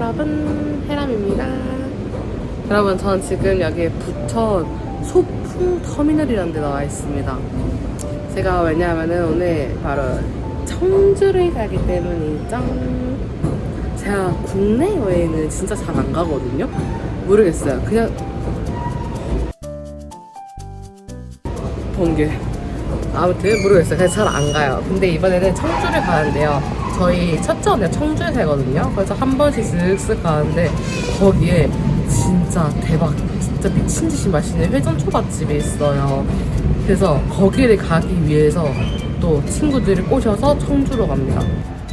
여러분 해람입니다 여러분 저는 지금 여기 부천 소풍 터미널이라는 데 나와 있습니다 제가 왜냐하면은 오늘 바로 청주를 가기 때문이죠 제가 국내 여행은 진짜 잘 안 가거든요 모르겠어요 그냥 번개 아무튼 모르겠어요. 그냥 잘 안 가요. 근데 이번에는 청주를 가는데요. 저희 첫째 언니가 청주에 살거든요. 그래서 한 번씩 쓱쓱 가는데 거기에 진짜 대박, 진짜 미친 듯이 맛있는 회전 초밥집이 있어요. 그래서 거기를 가기 위해서 또 친구들을 꼬셔서 청주로 갑니다.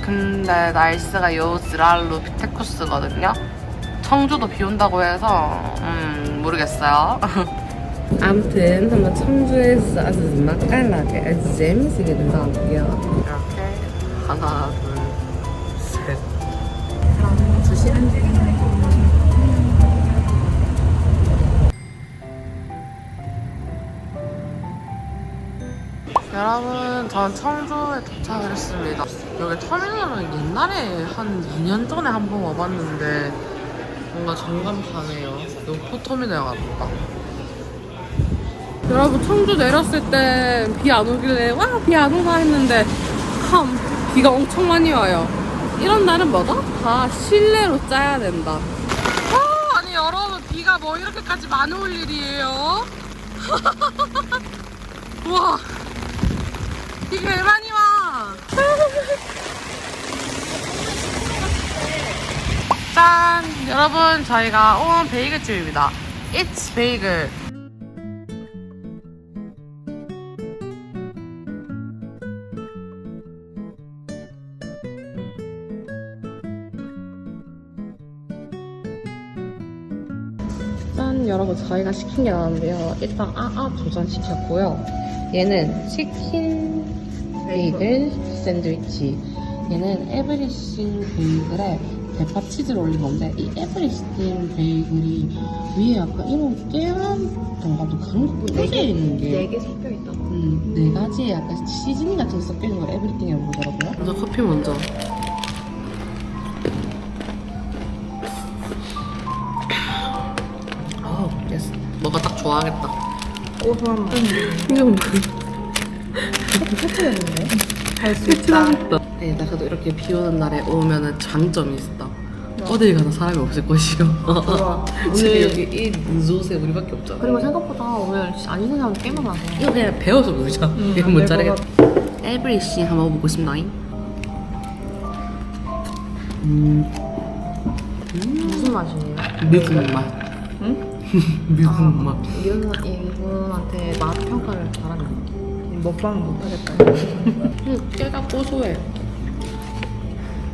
근데 날씨가 요 즈랄로 피테쿠스거든요. 청주도 비 온다고 해서 음 모르겠어요. 아무튼 한번 청주에서 아주 맛깔나게 아주 재밌게 놀다 올게요. 이렇게 하나, 여러분, 전 청주에 도착을 했습니다. 여기 터미널은 옛날에 한 2년 전에 한 번 와봤는데 뭔가 정감 가네요. 요포 터미널 같다. 여러분 청주 내렸을 때 비 안 오길래 와 비 안 오나 했는데 참 비가 엄청 많이 와요 이런 날은 뭐다? 다 실내로 짜야 된다 아, 아니 여러분 비가 뭐 이렇게까지 많이 올 일이에요? 우와 비개 많이 와 짠! 여러분 저희가 온 베이글집입니다 It's Bagel 저희가 시킨 게 나왔는데요. 일단 아아 도전 시켰고요. 얘는 치킨 베이글 샌드위치. 얘는 에브리싱 베이글에 대파 치즈를 올린 건데 이 에브리싱 베이글이 위에 약간 이런 깨한 동가도 그런 거 꽂혀 있는 게. 네개 섞여 있다고. 음, 네 가지의 약간 시즈닝 같은 게 섞여 있는 걸 에브리띵이라고 부르더라고요. 먼저 커피 먼저 고소한 맛. 이거 뭐? 패치했는데? 갈수 있다. 네, 나 그래도 이렇게 비 오는 날에 오면은 장점이 있다. 어딜 가나 사람이 없을 것이요. 좋아. 지금 오늘- 여기 이 늦옷에 우리밖에 없잖아. 그리고 생각보다 오늘 안 있는 사람 꽤 많아서. 이거 그냥 배워서 놀자. 음, 이거 못 네, 자르겠다. 에브리싱 한번 먹어보고 싶나잉? 음, 무슨 맛이에요? 미국 맛. 응? 미국 맛. 이분, 이분한테 맛 평가를 잘하면 먹방 못하겠다. 음, 깨가 고소해.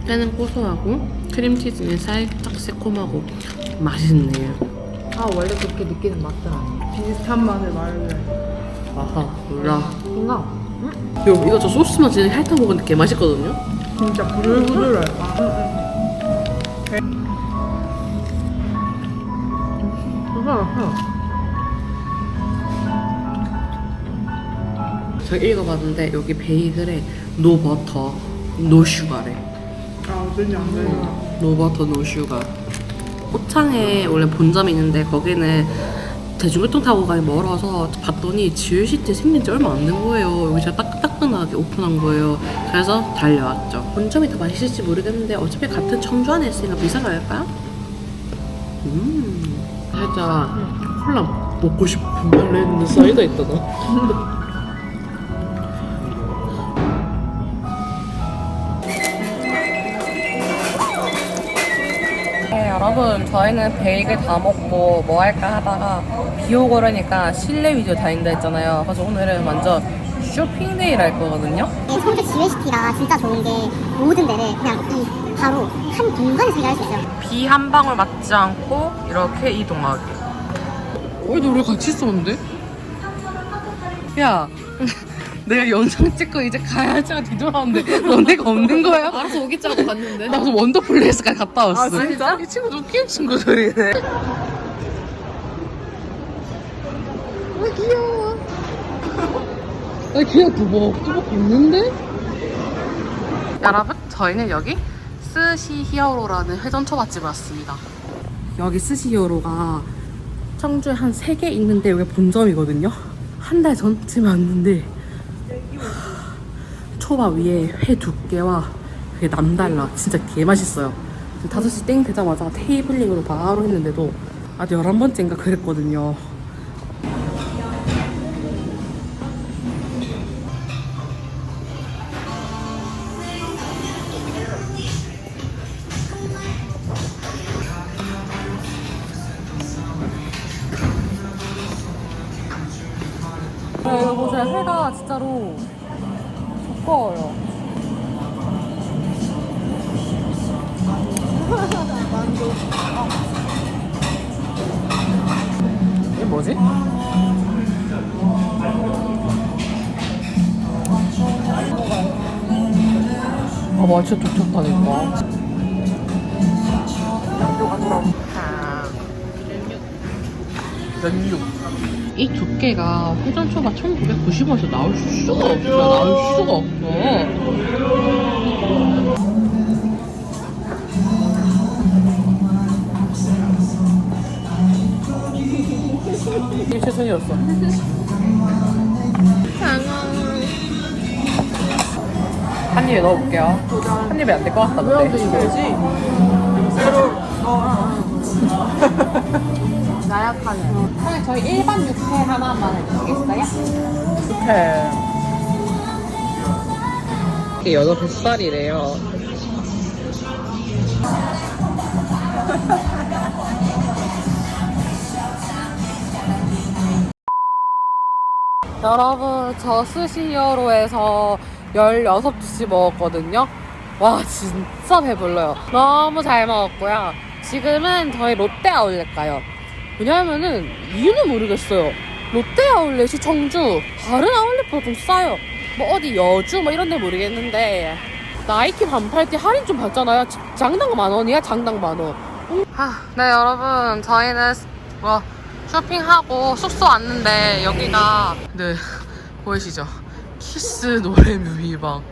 깨는 고소하고 크림치즈는 살짝 새콤하고 맛있네요. 아 원래 그렇게 느끼는 맛들 아니에요? 비슷한 맛을 말해. 아하, 몰라. 뭔가 요, 이거 저 소스만 진짜 핥아 먹으니까 개 맛있거든요? 진짜 부들부들해. 제가 읽어봤는데 여기 베이글에 노 버터, 노 슈가래. 아, 어쩐지 안 되나. 노 버터, 노 슈가. 꽃창에 원래 본점이 있는데 거기는 대중교통 타고 가기 멀어서 봤더니 지율시티 생긴 지 얼마 안 된 거예요. 여기 진짜 따끈따끈하게 오픈한 거예요. 그래서 달려왔죠. 본점이 더 맛있을지 모르겠는데 어차피 같은 청주 안에 있으니까 비싸가 할까요? 음, 살짝 콜라 먹고 싶은 발레는 사이다 있다 나. 네, 여러분 저희는 베이글 다 먹고 뭐 할까 하다가 비 오고 그러니까 실내 위주로 다닌다 했잖아요 그래서 오늘은 완전 쇼핑데이를 할 거거든요 네, 청주 지회시티가 진짜 좋은 게 모든 데를 그냥 이 바로 한 공간에서 일할 수 있어요. 비 한 방울 맞지 않고 이렇게 이동하기 어이 우리 같이 있었는데? 야 내가 영상 찍고 이제 가야지가 뒤돌아오는데 너네가 없는 거야? 알아서 오겠자고 갔는데. 나 무슨 원더플레이스까지 갔다 왔어 아, 진짜? 이 친구 웃기는 친구들이네 아 귀여워 아 귀여워 두벅 두벅 있는데? 여러분 저희는 여기 스시 히어로라는 회전 초밥집에 왔습니다. 여기 스시 히어로가 청주에 한 3개 있는데 여기 본점이거든요. 한 달 전쯤에 왔는데 초밥 위에 회 두께와 그게 남달라. 진짜 개 맛있어요. 5시 땡 되자마자 테이블링으로 바로 했는데도 아주 11번째인가 그랬거든요. 이게 뭐지? 아, 와, 진짜 촉촉하니까. 연육. 이 두께가 회전초가 1990원에서 나올 수가 없어요. 나올 수가 없어. 이게 최선이었어. 한 입에 넣어볼게요. 한 입에 안 될 것 같다. 근데. 되지? 나약하네. 형님 저희 일반 육회 하나만 해주시겠어요? 육회. 이게 연어 뱃살이래요. 여러분 저 스시히어로에서 16접시 먹었거든요? 와 진짜 배불러요. 너무 잘 먹었고요. 지금은 저희 롯데 아울렛 가요. 왜냐면은 이유는 모르겠어요. 롯데 아울렛이 청주 다른 아울렛보다 좀 싸요. 뭐 어디 여주 뭐 이런 데 모르겠는데 나이키 반팔 티 할인 좀 받잖아요. 장당 만 원이야 장당 만원. 아, 네 여러분 저희는 뭐 쇼핑하고 숙소 왔는데 여기가 네 보이시죠? 키스 노래 뮤비방.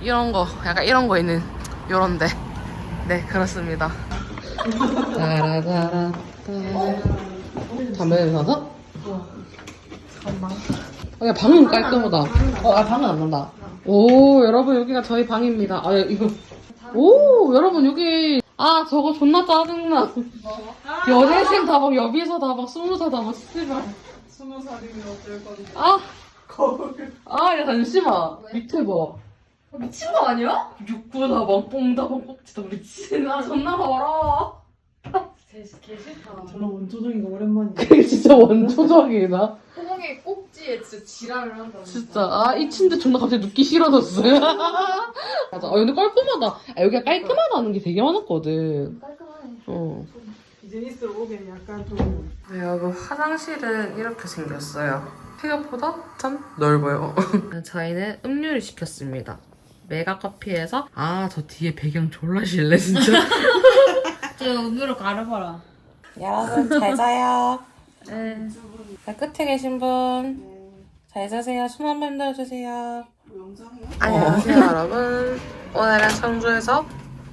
이런 거 약간 이런 거 있는 요런데. 네 그렇습니다. 따라따라 담배 나서? 잠깐만. 어, 야 방은 깔끔하다. 어 아, 방은 안 난다. 오 여러분 여기가 저희 방입니다. 아 이거. 오 여러분 여기 아 저거 존나 짜증나 연애생 다막 여기서 다막 스무 살 다막 씨발 스무 살이면 어쩔 건데. 아 거울. 아, 야, 잠시만. 밑에 봐. 미친 거 아니야? 육부다, 막, 뽕다방, 꼭지다, 미친. 아, 존나 더러워. 개, 개 싫다. 저런 원초적인 거 오랜만이야. 이게 진짜 원초적이다. 꼭지에 진짜 지랄을 한다. 진짜. 아, 이 침대 존나 갑자기 눕기 싫어졌어. 맞아. 아, 근데 깔끔하다. 아, 여기가 깔끔하다는 게 되게 많았거든. 깔끔하네. 어. 비즈니스로 오기엔 약간 좀. 네, 여러분, 화장실은 이렇게 생겼어요. 생각보다 참 넓어요. 저희는 음료를 시켰습니다. 메가 커피에서 아, 저 뒤에 배경 졸라 실래, 진짜. 저 음료를 가려봐라. 여러분 잘 자요. 네. 자, 끝에 계신 분. 잘 자세요. 숨한번 들어주세요. 안녕하세요 여러분. 오늘은 청주에서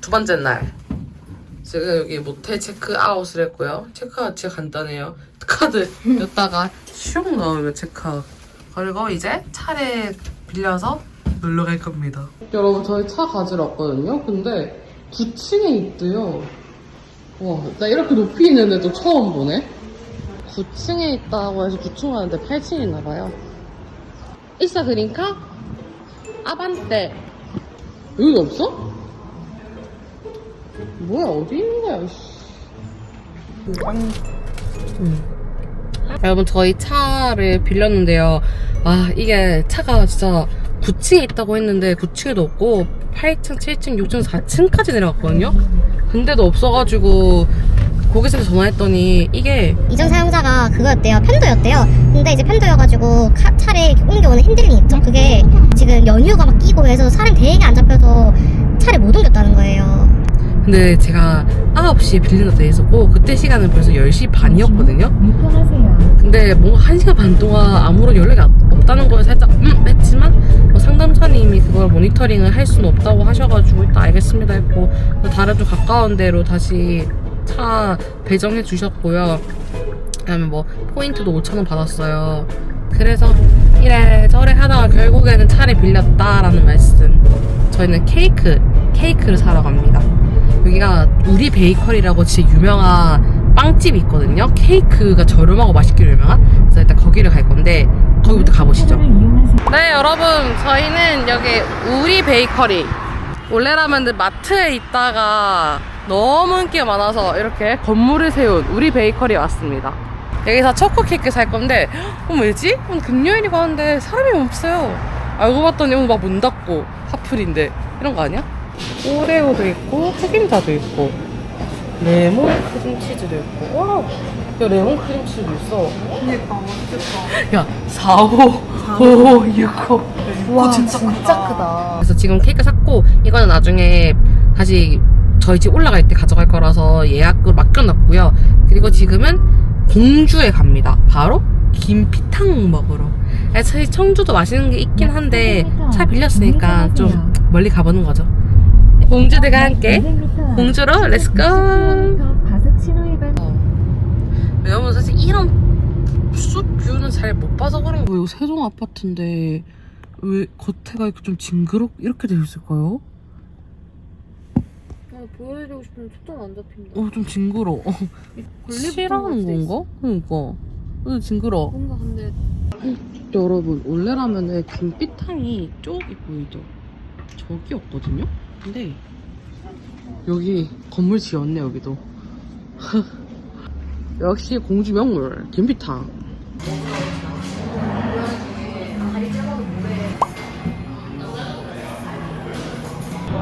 두 번째 날. 지금 여기 모텔 체크아웃을 했고요. 체크아웃 진짜 간단해요. 카드 여기다가 슉 넣으면 체크아웃. 그리고 이제 차를 빌려서 놀러 갈 겁니다. 여러분 저희 차 가지러 왔거든요. 근데 9층에 있대요. 와, 나 이렇게 높이 있는 애도 처음 보네? 9층에 있다고 해서 9층 가는데 8층에 있나봐요. 있어, 그린카? 아반떼. 여기 없어? 뭐야, 어디 있는 거야, 씨. 여러분, 저희 차를 빌렸는데요. 아, 이게 차가 진짜 9층에 있다고 했는데 9층에도 없고 8층, 7층, 6층, 4층까지 내려갔거든요? 근데도 없어가지고 고객센터 전화했더니 이게 이전 사용자가 그거였대요. 편도였대요. 근데 이제 편도여가지고 카- 차를 이렇게 옮겨오는 핸들링 있죠? 그게 지금 연유가 막 끼고 해서 사람이 되게 안 잡혀서 차를 못 옮겼다는 거예요. 근데 제가 9시에 빌린다고 돼 있었고 그때 시간은 벌써 10시 반이었거든요 근데 뭔가 1시간 반 동안 아무런 연락이 없- 없다는 걸 살짝 음 했지만 뭐 상담사님이 그걸 모니터링을 할 수는 없다고 하셔가지고 일단 알겠습니다 했고 다른 좀 가까운 데로 다시 차 배정해 주셨고요. 그다음에 뭐 포인트도 5천 원 받았어요. 그래서 이래 저래 하다가 결국에는 차를 빌렸다라는 말씀. 저희는 케이크 케이크를 사러 갑니다. 여기가 우리 베이커리라고 진짜 유명한 빵집이 있거든요. 케이크가 저렴하고 맛있기로 유명한. 그래서 일단 거기를 갈 건데 거기부터 가보시죠. 네 여러분 저희는 여기 우리 베이커리 원래라면 마트에 있다가 너무 인기가 많아서 이렇게 건물을 세운 우리 베이커리에 왔습니다. 여기서 초코 케이크 살 건데 어 왜지? 오늘 금요일이 가는데 사람이 없어요. 알고 봤더니 오늘 막 문 닫고 하플인데 이런 거 아니야? 오레오도 있고 흑임자도 있고 레몬 크림치즈도 있고 와, 야 레몬 크림치즈도 있어. 그니까 맛있겠다. 야 4, 5, 5, 6, 5. 와 진짜, 크다. 그래서 지금 케이크 샀고 이거는 나중에 다시 저희 집 올라갈 때 가져갈 거라서 예약을 맡겨놨고요. 그리고 지금은 공주에 갑니다. 바로 김피탕 먹으러. 아니, 사실 청주도 맛있는 게 있긴 한데 차 빌렸으니까 좀 멀리 가보는 거죠. 공주들과 함께 공주로 렛츠고! 여러분 사실 이런 숲 뷰는 잘 못 봐서 그런 거예요. 세종 아파트인데 왜 겉에가 이렇게 좀 징그럽 이렇게 돼 있을까요? 보여드리고 싶은데 초점 안 잡힌다. 어 좀 징그러. 어, 칠하는 건가? 그러니까. 어 징그러. 뭔가 근데 여러분 원래라면은 김비탕이 저기 보이죠? 저기였거든요. 근데 여기 건물 지었네 여기도. 역시 공주 명물 김비탕.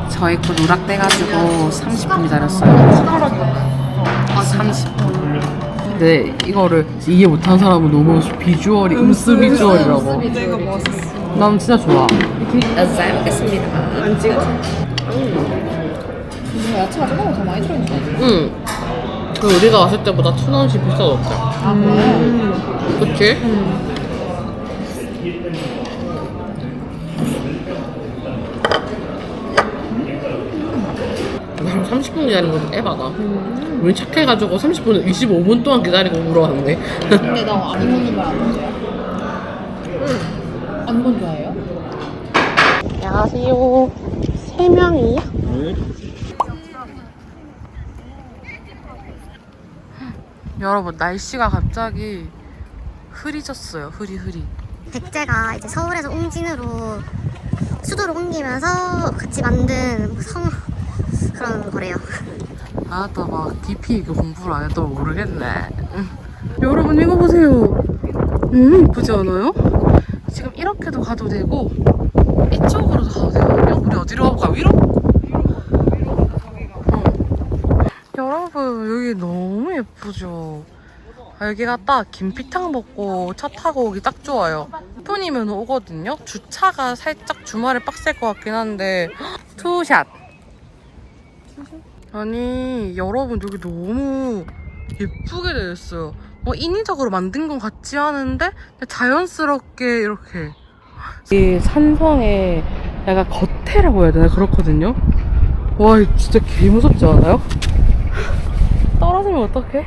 저희 거 누락돼가지고 30분 기다렸어요. 아, 30분. 근데 이거를 이해 못한 사람은 너무 비주얼이 음스 비주얼이라고. 내가 맛있어. 난 진짜 좋아. 잘 먹겠습니다. 안. 뭔가 야채가 조금 더 많이 들어있는 거 같아. 응. 그 우리가 왔을 때보다 천 원씩 비싸졌대. 아 그래? 그치? 난 30분 기다린 것도 에바다. 우리 착해가지고 30분, 25분 동안 기다리고 울어왔네. 근데 나 아니모는 말안 좋아해. 응. 아니몬 좋아해요? 안녕하세요. 세 명이요? 여러분 날씨가 갑자기 흐리졌어요. 흐리 흐리. 백제가 이제 서울에서 웅진으로 수도로 옮기면서 같이 만든 성 그런 거래요. 아나 막 깊이 이거 공부를 안 해도 모르겠네. 응. 여러분 이거 보세요. 음 이쁘지 않아요? 지금 이렇게도 가도 되고 이쪽으로도 가도 되거든요. 우리 어디로 가볼까? 위로? 응. 여러분 여기 너무 예쁘죠? 아, 여기가 딱 김피탕 먹고 차 타고 오기 딱 좋아요. 10분이면 오거든요. 주차가 살짝 주말에 빡셀 것 같긴 한데 투샷. 아니 여러분 여기 너무 예쁘게 되어 있어요. 뭐 인위적으로 만든 건 같지 않은데 자연스럽게 이렇게 이 산성의 약간 겉에라고 해야 되나 그렇거든요. 와 진짜 개 무섭지 않아요? 떨어지면 어떡해?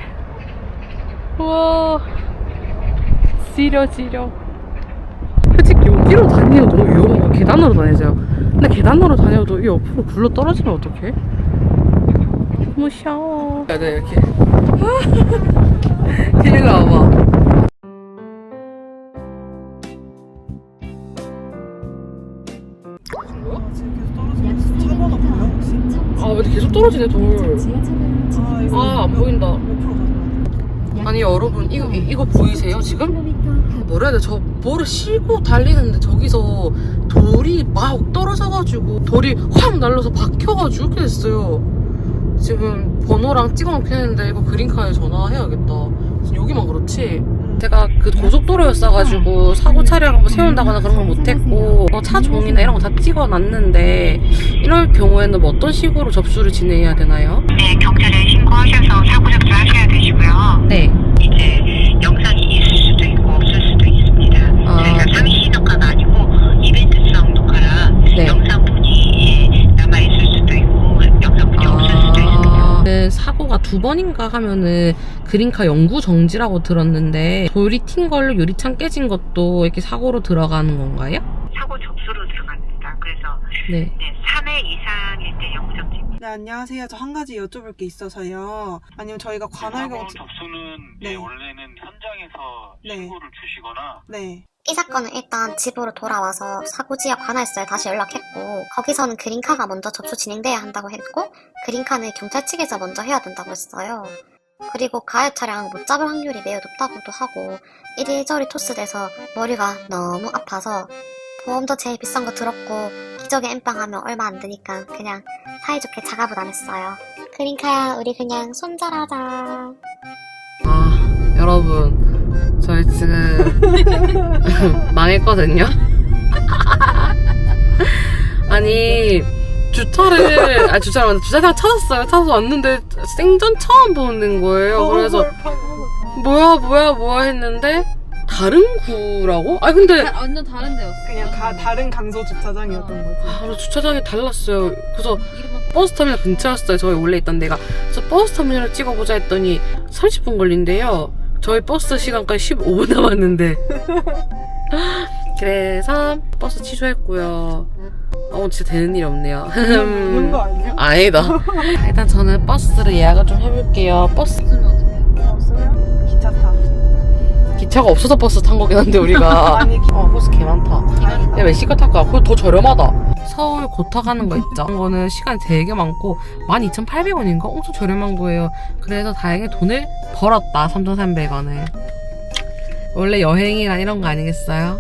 우와 지려 지려 솔직히 여기로 다니면 너무 위험하고 계단으로 다니세요 근데 계단으로 다녀도 이 옆으로 굴러 떨어지면 어떡해? 무서워 야, 네, 이렇게 가봐 아, 지금 계속 떨어지네 돌 아 안 보인다. 아니 여러분 이거 이- 이거 보이세요 지금? 뭐라 해야 돼? 저 뭐를 싣고 달리는데 저기서 돌이 막 떨어져가지고 돌이 확 날려서 박혀가지고 이렇게 됐어요. 지금 번호랑 찍어놓겠는데 이거 그린카에 전화해야겠다. 여기만 그렇지. 제가 그 고속도로였어가지고 사고 차량 뭐 세운다거나 그런 건 못했고 어, 차 종이나 이런 거 다 찍어놨는데 이럴 경우에는 뭐 어떤 식으로 접수를 진행해야 되나요? 네, 경찰에 신고하셔서 사고 접수하셔야 되시고요. 네. 이제 영상이 있을 수도 있고 없을 수도 있습니다. 아. 저희가 상시 녹화가 아니고 이벤트성 녹화라 네. 영상 여기는 사고가 두 번인가 하면은 그린카 영구 정지라고 들었는데 돌이 튄 걸로 유리창 깨진 것도 이렇게 사고로 들어가는 건가요? 사고 접수로 들어갑니다. 그래서 네. 네, 3회 이상일 때 영구정지입니다. 네, 안녕하세요. 저 한 가지 여쭤볼 게 있어서요. 아니면 저희가 관할 사고 경치. 접수는 네. 네, 원래는 현장에서 네. 신고를 주시거나 네. 이 사건은 일단 집으로 돌아와서 사고지역 관할서에 다시 연락했고 거기서는 그린카가 먼저 접수 진행돼야 한다고 했고 그린카는 경찰 측에서 먼저 해야 된다고 했어요. 그리고 가해 차량 못 잡을 확률이 매우 높다고도 하고 이리저리 토스돼서 머리가 너무 아파서 보험도 제일 비싼 거 들었고 기적의 엠빵하면 얼마 안 드니까 그냥 사이좋게 작업을 안 했어요. 그린카야 우리 그냥 손절하자. 아, 여러분. 저희 지금 망했거든요? 아니, 주차를, 아, 주차를, 맞아. 주차장 찾았어요. 찾아서 왔는데 생전 처음 보는 거예요. 그래서, 뭐야, 뭐야, 뭐야 했는데, 다른 구라고? 아, 근데, 완전 다른 데였어. 그냥 가, 다른 강서 주차장이었던 거지. 바로 주차장이 달랐어요. 그래서 이름은 버스터미널 근처였어요. 저희 원래 있던 데가. 그래서 버스터미널을 찍어보자 했더니 30분 걸린대요. 저희 버스 시간까지 15분 남았는데. 그래서 버스 취소했고요. 어, 진짜 되는 일이 없네요. 오는 거 아니야? 아니다. 일단 저는 버스를 예약을 좀 해볼게요. 버스 기차가 없어서 버스 탄 거긴 한데 우리가. 아니, 기... 어, 버스 개 많다. 야, 왜 시간 탈까? 그거 더 저렴하다. 서울 고타 가는 거 있죠? 그런 거는 시간이 되게 많고 12,800원인가? 엄청 저렴한 거예요. 그래서 다행히 돈을 벌었다. 3,300원을. 원래 여행이란 이런 거 아니겠어요?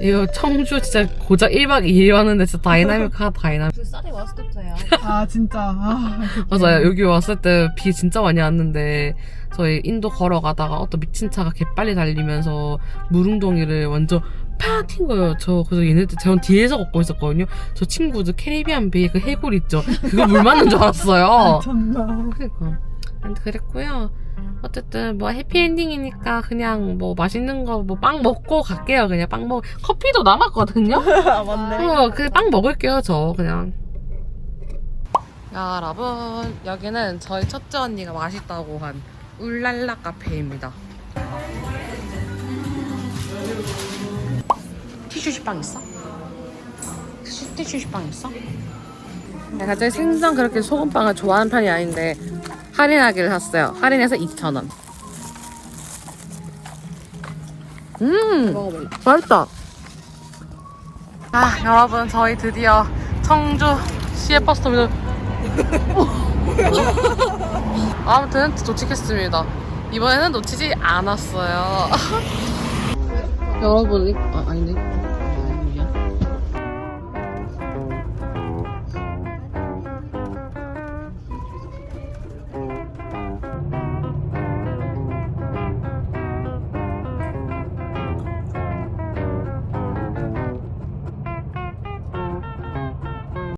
이거 청주 진짜 고작 1박 2일 왔는데 진짜 다이나믹하다 다이나믹. 그 쌀이 왔을 때부터야. 아, 진짜. 아, 맞아요. 여기 왔을 때 비 진짜 많이 왔는데 저희 인도 걸어가다가 어떤 미친 차가 개빨리 달리면서 무릉동이를 완전 팍 튄 거예요. 저 그래서 얘네들 전 뒤에서 걷고 있었거든요. 저 친구들 캐리비안 베이 그 해골 있죠. 그거 물 맞는 줄 알았어요. 정말. 그러니까. 근데 그랬고요. 어쨌든 뭐 해피엔딩이니까 그냥 뭐 맛있는 거 뭐 빵 먹고 갈게요. 그냥 빵 먹. 커피도 남았거든요. 아, 맞네. 어, 그빵 먹을게요, 저 그냥. 여러분, 여기는 저희 첫째 언니가 맛있다고 한 울랄라 카페입니다. 티슈시빵 있어? 티슈, 티슈시빵 있어? 내가 제 생전 그렇게 소금빵을 좋아하는 편이 아닌데 할인하기를 샀어요. 할인해서 2,000원. 음, 먹어볼래. 맛있다. 아, 여러분, 저희 드디어 청주 시외 버스 터미널. 아무튼 도착했습니다. 이번에는 놓치지 않았어요. 여러분, 이- 아, 아닌데.